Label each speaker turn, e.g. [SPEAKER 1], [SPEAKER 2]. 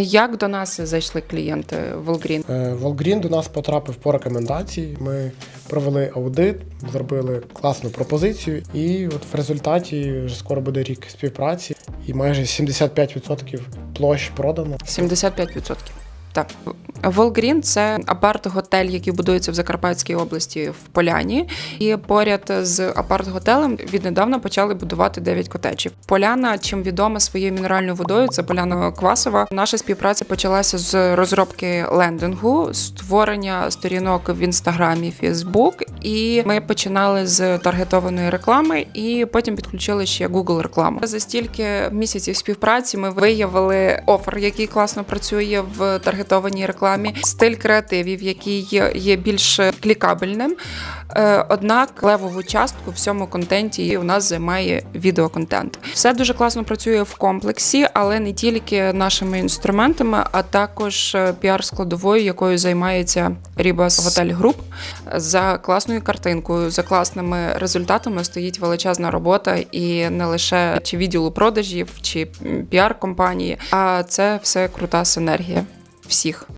[SPEAKER 1] Як до нас зайшли клієнти Волгрін?
[SPEAKER 2] Е, Волгрін до нас потрапив по рекомендації. Ми провели аудит, зробили класну пропозицію, і от в результаті вже скоро буде рік співпраці, і майже 75% площ продано.
[SPEAKER 1] 75%. Так, Волгрін це апарт-готель, який будується в Закарпатській області в Поляні. І поряд з апарт-готелем віднедавна почали будувати 9 котеджів. Поляна, чим відома своєю мінеральною водою, це поляна квасова. Наша співпраця почалася з розробки лендингу, створення сторінок в інстаграмі, Фейсбук. І ми починали з таргетованої реклами, і потім підключили ще Google рекламу. За стільки місяців співпраці ми виявили офер, який класно працює в таргетованій рекламі, стиль креативів, який є- більш клікабельним. Е, Однак левову частку в цьому контенті у нас займає відеоконтент. Все дуже класно працює в комплексі, але не тільки нашими інструментами, а також е, піар-складовою, якою займається Ribas Hotel Group. За класною картинкою, за класними результатами стоїть величезна робота, і не лише чи відділу продажів, чи піар-компанії, а це все крута синергія всіх.